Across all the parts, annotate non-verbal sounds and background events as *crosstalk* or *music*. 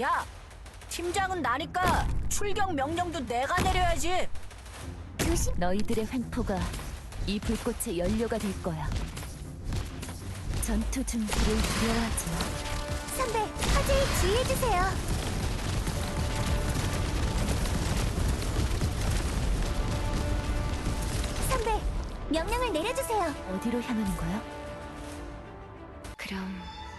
야, 팀장은 나니까 출격 명령도 내가 내려야지. 조심. 너희들의 횡포가 이 불꽃의 연료가 될 거야. 전투 준비를 두려워하지 마. 선배, 화재에 주의해주세요. 선배, 명령을 내려주세요. 어디로 향하는 거야? 그럼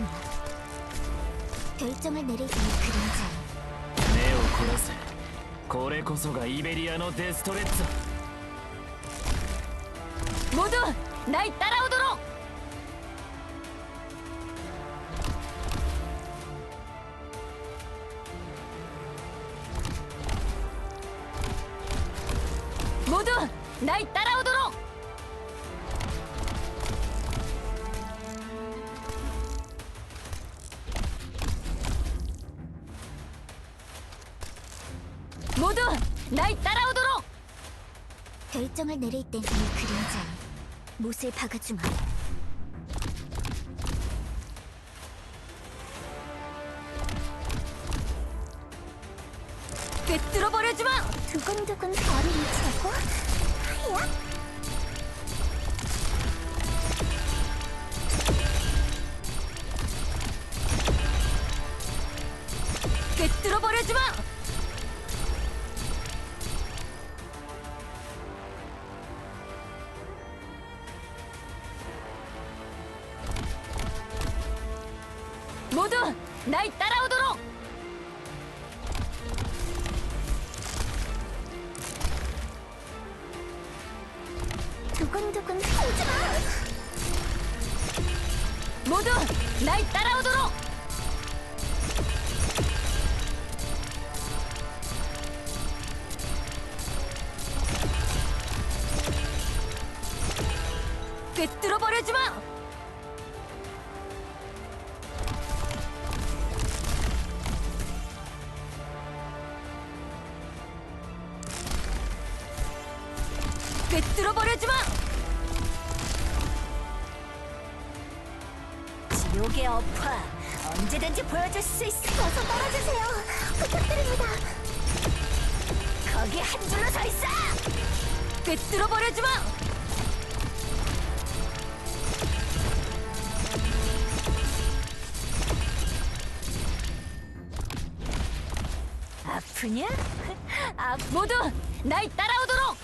んなトイネリートのクリーチャ目を凝らせこれこそがイベリアのデストレッツァ戻るないったら 날 따라오도록. 결정을 내릴 땐이 그림자에 못을 박아주마. 꿰뚫어 버려지 마. 두근두근 거리를 채고 하야 꿰뚫어 버려지 마. 모두 날 따라오도록. 두근두근 하지마. 모두 날 따라오도록. 꿰뚫어 버려지 마. 아프냐? 아, 모두 날 따라오도록.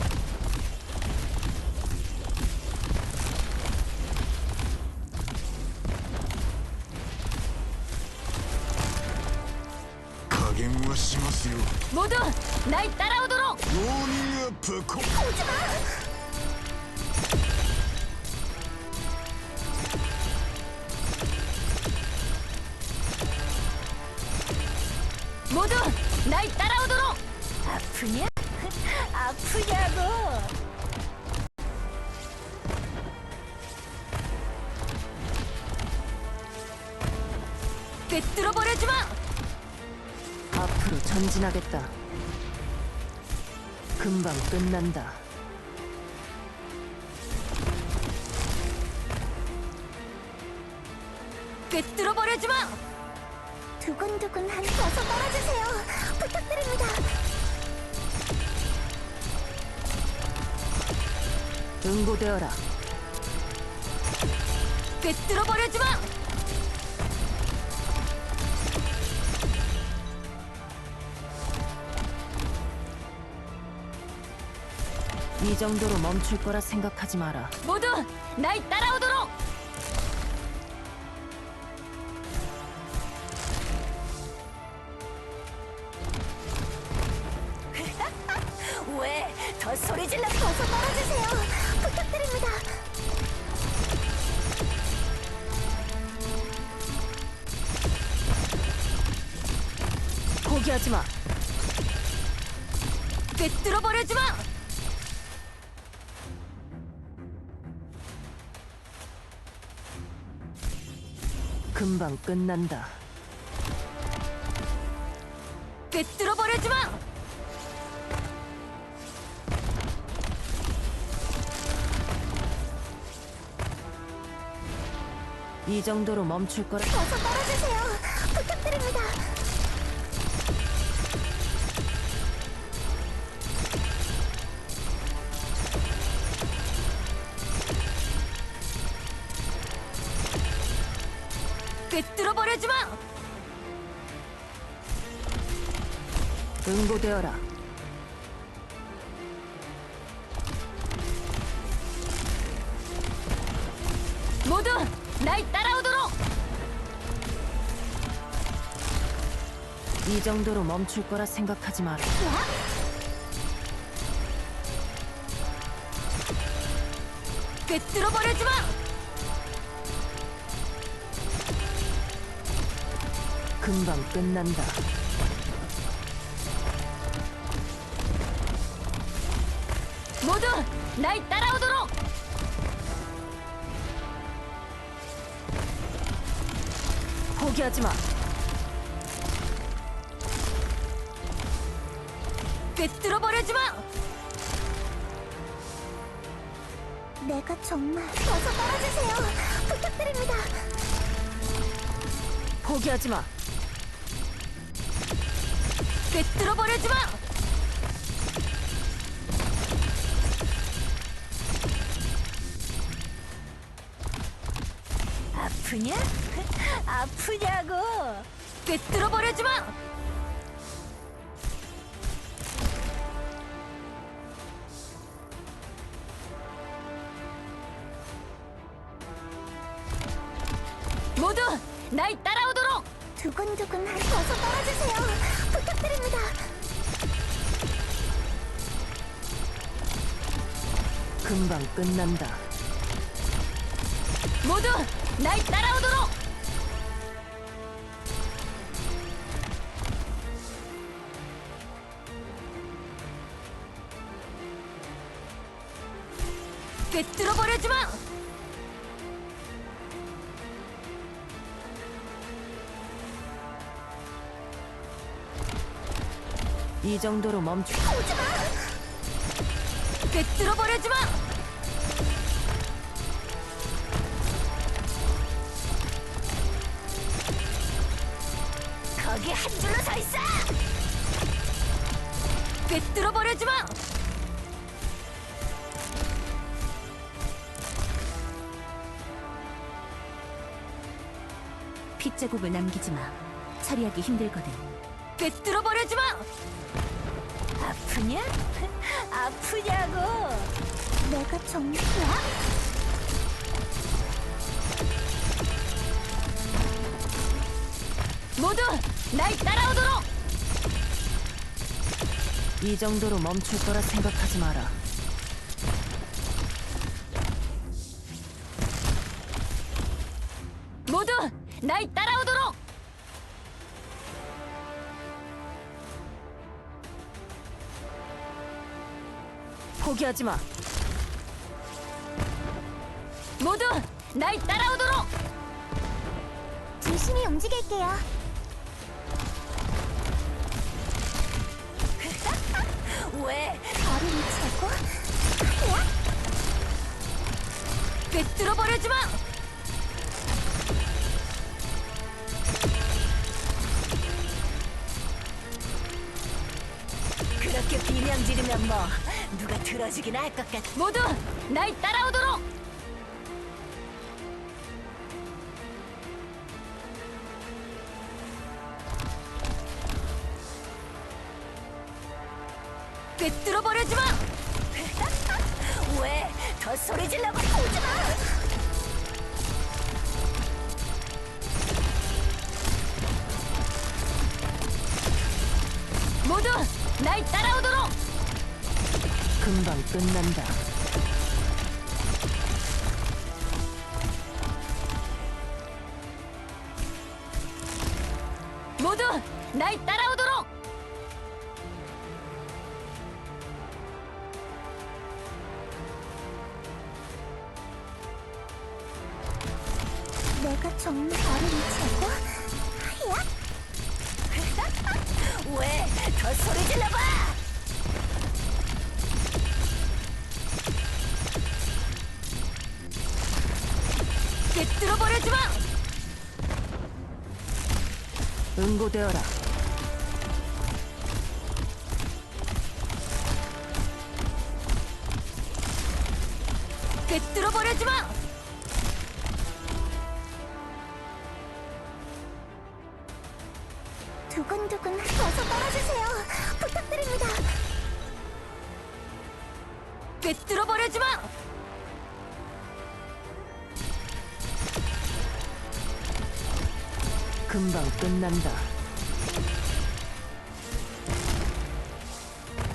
加減はしますよ 모두 날 따라오도록. ウォーミングアップこ 모두 아프냐? *laughs* 아프냐고. 꿰뚫어 버려지 마. 앞으로 전진하겠다. 금방 끝난다. 꿰뚫어 버려지 마. 두근두근 한 어서 떨어지세요. 부탁드립니다. 응고되어라. 꿰뚫어 버려주마! 이 정도로 멈출 거라 생각하지 마라. 모두 날 따라오도록! *laughs* 왜? 더 소리 질러 벗어 떨어지세요! 포기하지 마. 꿰뚫어 버려지 마. 금방 끝난다. 꿰뚫어 버려지 마. 이 정도로 멈출 거라. 어서 떨어지세요. 부탁드립니다. 꿰뚫어 버려지 마. 응고되어라. 모두 날 따라오도록. 이 정도로 멈출 거라 생각하지 마라. 꿰뚫어 버려지 마. 금방 끝난다. 모두 날 따라오도록. 포기하지 마. 꿰뚫어 버려지 마. 내가 정말 어서 떨어지세요. 부탁드립니다. 포기하지 마. 꿰뚫어 버리지 마. 아프냐? *laughs* 아프냐고 꿰뚫어 버리지 마. 금방 끝난다. 모두 날 따라오도록. 꿰뚫어 버리지 마. 이 정도로 멈추. 오지 마. 꿰뚫어 버리지 마. 거기 한 줄로 서 있어 꿰뚫어 버리지 마. 핏자국을 남기지 마 처리하기 힘들거든 꿰뚫어 버리지 마. 아프냐? *laughs* 아프냐고 내가 정말 모두 날 따라오도록. 이 정도로 멈출 거라 생각하지 마라. 모두 날 따라 포기하지 마. 모두 날 따라오도록. 조심히 움직일게요. *laughs* 왜? 채고 야! 꿰뚫어 버리지 마. 그렇게 비명 지르면 뭐 들어주긴 할 것 같아 모두 날 따라오도록. 꿰뚫어 버리지 마. *laughs* 왜? 더 소리 질러고 오지 마 모두 날 따라오도록. 금방 끝난다. 모두 날 따라 응고되어라. 깨뚫어 버려지 마! 두근두근 어서 떨어주세요. 부탁드립니다. 깨뚫어 버려지 마! 금방 끝난다.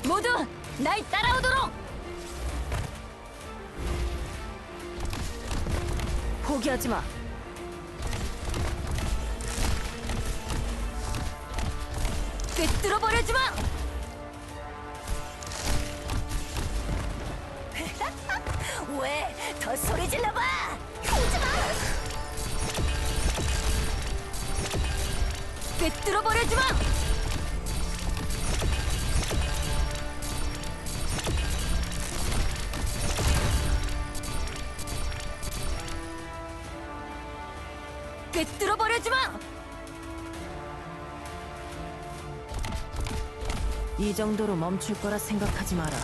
모두 날 따라오도록! 포기하지 마. 깨뚫어 버려지 마! *laughs* 왜? 더 소리 질러봐! 깨뚫어 버려지 마! 깨뚫어 버려지 마! 이 정도로 멈출 거라 생각하지 마라.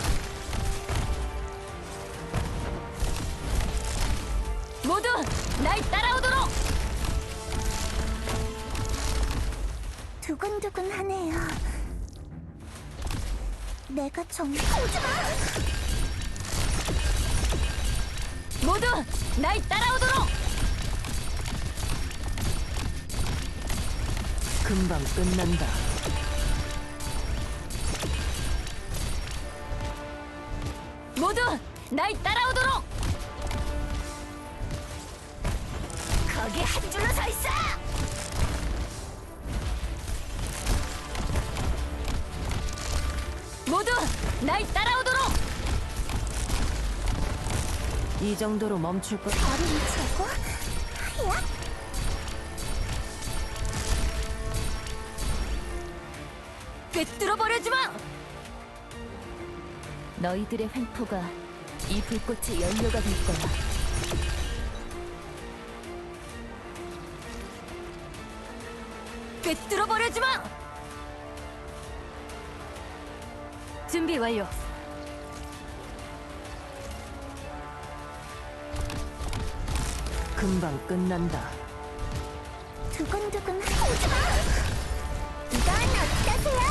두근두근하네요. 내가 정말 하지마! 모두 날 따라오도록! 금방 끝난다. 모두 날 따라오도록! 거기 한 줄로 서 있어! 모두 날 따라오도록! 이 정도로 멈출 거. 어린이 최고? 야! 꿰뚫어 버려지 마! 너희들의 횡포가 이 불꽃의 연료가 될 거야. 꿰뚫어 버려지 마! 준비 완료. 금방 끝난다. 두근두근 하지 마! 이건 어떠세요?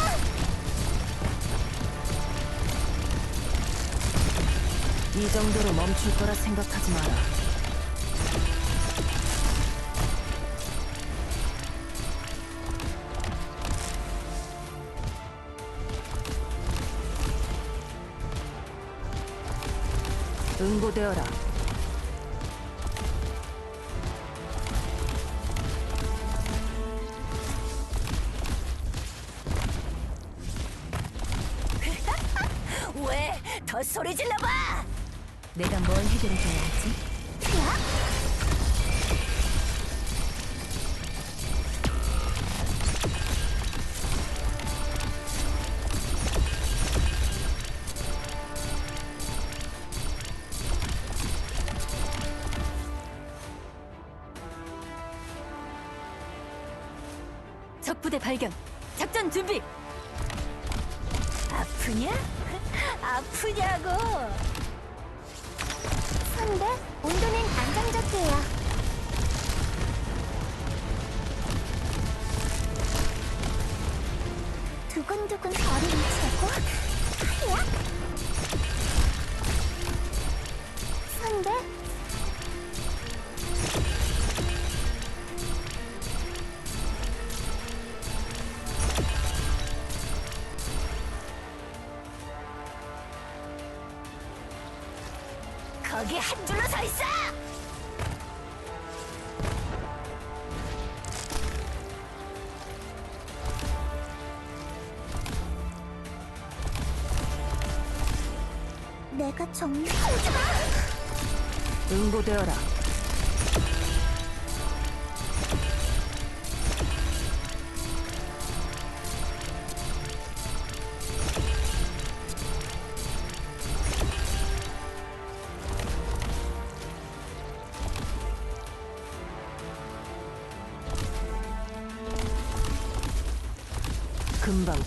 이 정도로 멈출 거라 생각하지 마라. 응고되어라. *laughs* 왜? 더 소리 질러봐! 내가 뭘 해결해줘야 하지? 적 부대 발견. 작전 준비. 아프냐? *laughs* 아프냐고. 선배, 온도는 안정적이에요. 두근두근 어린이 최고? 야! 한 줄로 서 있어! 내가 정말 오지 마! 응고되어라.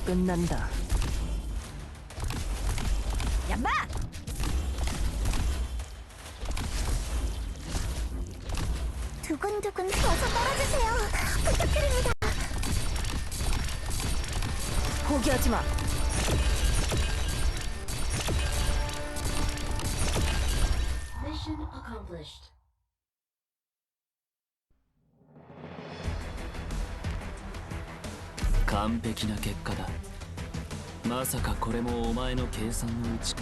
끝난다. 얌마! 두근두근 어서 떨어지세요. 부탁드립니다. 포기하지 마. Mission accomplished. 完璧な結果だ。まさかこれもお前の計算のうちか。